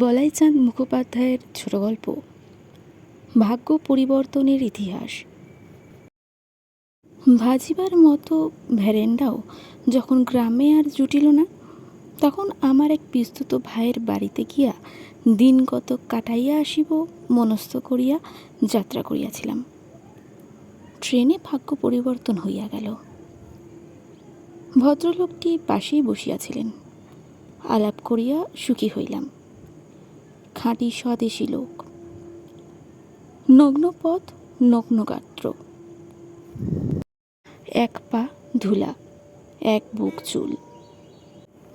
বলাইচাঁদ মুখোপাধ্যায়ের ছোট গল্প, ভাগ্য পরিবর্তনের ইতিহাস। ভাজিবার মতো ভ্যারেন্ডাও যখন গ্রামে আর জুটিল না, তখন আমার এক বিস্তুত ভাইয়ের বাড়িতে গিয়া দিন কত কাটাইয়া আসিব, মনস্থ করিয়া যাত্রা করিয়াছিলাম। ট্রেনে ভাগ্য পরিবর্তন হইয়া গেল। ভদ্রলোকটি পাশেই বসিয়াছিলেন। আলাপ করিয়া সুখী হইলাম। খাঁটি স্বদেশী লোক। নগ্ন পথ, নগ্ন গাত্র। এক পা ধুলা, এক বুক চুল।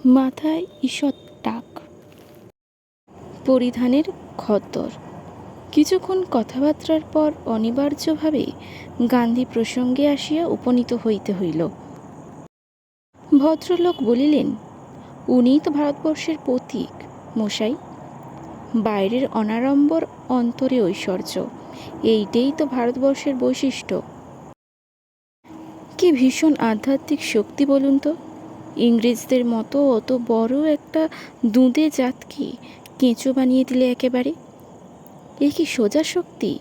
মাথায় ঈষৎ টাক। পরিধানের খদ্দর। কিছুক্ষণ কথাবার্তার পর অনিবার্যভাবে গান্ধী প্রসঙ্গে আসিয়া উপনীত হইতে হইল। ভদ্রলোক বলিলেন উনিই তো ভারতবর্ষের প্রতীক, মশাই। বাইরের অনাড়ম্বর অন্তরে ঐশ্বর্য। এইটাই তো ভারতবর্ষের বৈশিষ্ট্য। কি ভীষণ আধ্যাত্মিক শক্তি বলুন তো? ইংরেজদের মতো অত বড় একটা দুঁদে জাতকে কেঁচো বানিয়ে দিলে একেবারে? এ কি সোজা শক্তি?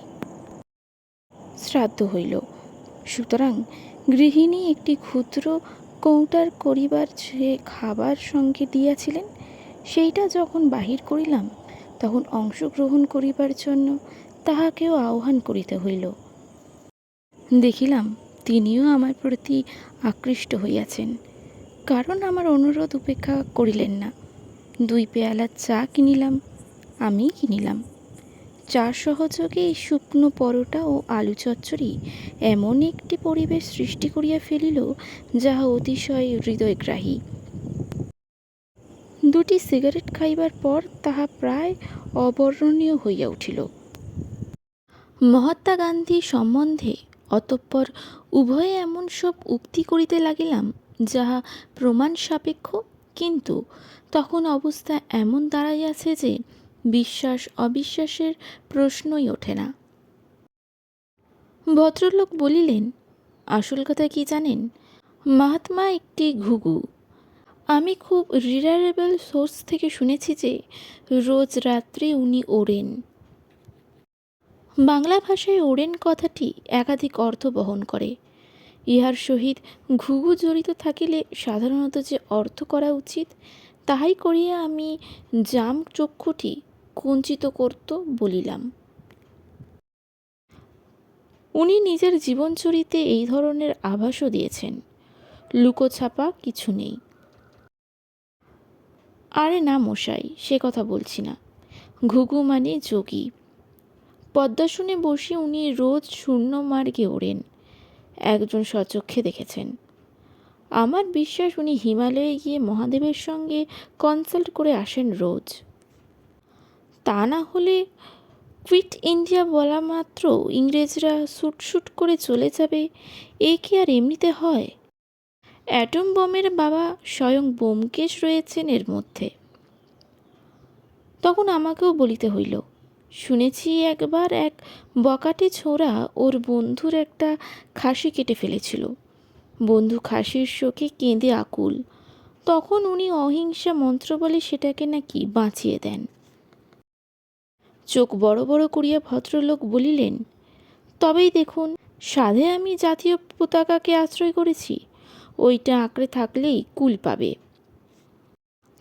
শ্রাদ্ধ হইল। সুতরাং গৃহিণী একটি ক্ষুদ্র কৌটার করিবার যে খাবার সঙ্গে দিয়াছিলেন, সেইটা যখন বাহির করিলাম তখন অংশগ্রহণ করিবার জন্য তাহাকেও আহ্বান করিতে হইল। দেখিলাম তিনিও আমার প্রতি আকৃষ্ট হইয়াছেন। কারণ আমার অনুরোধ উপেক্ষা করিলেন না। দুই পেয়ালা চা কিনিলাম আমি কিনিলাম। চা সহযোগে শুকনো পরোটা ও আলু চচ্চড়ি এমন একটি পরিবেশ সৃষ্টি করিয়া ফেলিল, যাহা অতিশয় হৃদয়গ্রাহী। দুটি সিগারেট খাইবার পর তাহা প্রায় অবর্ণনীয় হইয়া উঠিল। মহাত্মা গান্ধী সম্বন্ধে অতঃপর উভয়ে এমন সব উক্তি করিতে লাগিলাম, যাহা প্রমাণ সাপেক্ষ, কিন্তু তখন অবস্থা এমন দাঁড়াইয়াছে যে বিশ্বাস অবিশ্বাসের প্রশ্নই ওঠে না। ভদ্রলোক বলিলেন, আসল কথা কি জানেন? মহাত্মা একটি ঘুঘু আমি খুব রিলায়েবল সোর্স থেকে শুনেছি যে রোজ রাত্রে উনি ওড়েন। বাংলা ভাষায় ওড়েন কথাটি একাধিক অর্থ বহন করে। ইহার সহিত ঘুঘু জড়িত থাকিলে সাধারণত যে অর্থ করা উচিত, তাহাই করিয়া আমি জাম চক্ষুটি কুঞ্চিত করত বলিলাম। উনি নিজের জীবনচরিতে এই ধরনের আভাসও দিয়েছেন। লুকোছাপা কিছু নেই। আরে না মশাই, সে কথা বলছি না। ঘুঘু মানে যোগী। পদ্মাসনে বসে উনি রোজ শূন্য মার্গে ওড়েন। একজন স্বচক্ষে দেখেছেন। আমার বিশ্বাস উনি হিমালয়ে গিয়ে মহাদেবের সঙ্গে কনসাল্ট করে আসেন রোজ। তা না হলে কুইট ইন্ডিয়া বলা মাত্র ইংরেজরা শুট করে চলে যাবে, এ কি আর এমনিতে হয়? অ্যাটম বোমের বাবা স্বয়ং বোমকেশ রয়েছেন এর মধ্যে। তখন আমাকেও বলিতে হইল, শুনেছি একবার এক বকাটে ছোঁড়া ওর বন্ধুর একটা খাসি কেটে ফেলেছিল। বন্ধু খাসির শোকে কেঁদে আকুল। তখন উনি অহিংসা মন্ত্র বলে সেটাকে নাকি বাঁচিয়ে দেন। চোখ বড় বড় করিয়া ভদ্রলোক বলিলেন, তবেই দেখুন, সাধে আমি জাতীয় পতাকাকে আশ্রয় করেছি। ওইটা আঁকড়ে থাকলেই কুল পাবে।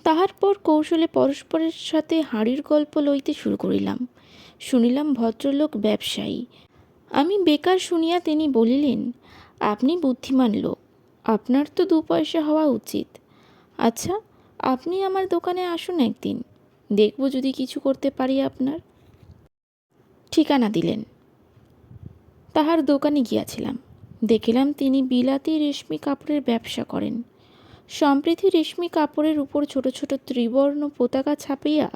তাহার পর কৌশলে পরস্পরের সাথে হাঁড়ির গল্প লইতে শুরু করিলাম। শুনিলাম ভদ্রলোক ব্যবসায়ী। আমি বেকার শুনিয়া তিনি বলিলেন, আপনি বুদ্ধিমান লোক, আপনার তো দু পয়সা হওয়া উচিত। আচ্ছা আপনি আমার দোকানে আসুন একদিন, দেখব যদি কিছু করতে পারি আপনার। ঠিকানা দিলেন। তাহার দোকানে গিয়াছিলাম। দেখিলাম তিনি বিলাতি রেশমি কাপড়ের ব্যবসা করেন। সম্প্রীতি রেশমি কাপড়ের উপর ছোট ছোট ত্রিবর্ণ পতাকা ছাপিয়া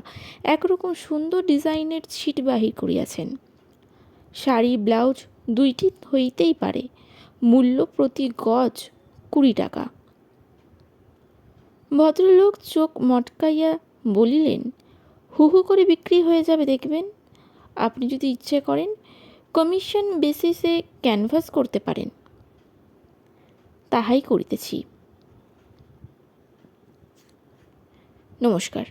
একরকম সুন্দর ডিজাইনের ছিট বাহির করিয়াছেন। শাড়ি, ব্লাউজ দুইটি হইতেই পারে। মূল্য প্রতি গজ কুড়ি টাকা। ভদ্রলোক চোখ মটকাইয়া বলিলেন, হু হু করে বিক্রি হয়ে যাবে দেখবেন। আপনি যদি ইচ্ছে করেন কমিশন বেসিসে ক্যানভাস করতে পারেন। তাহাই করিতেছি। নমস্কার।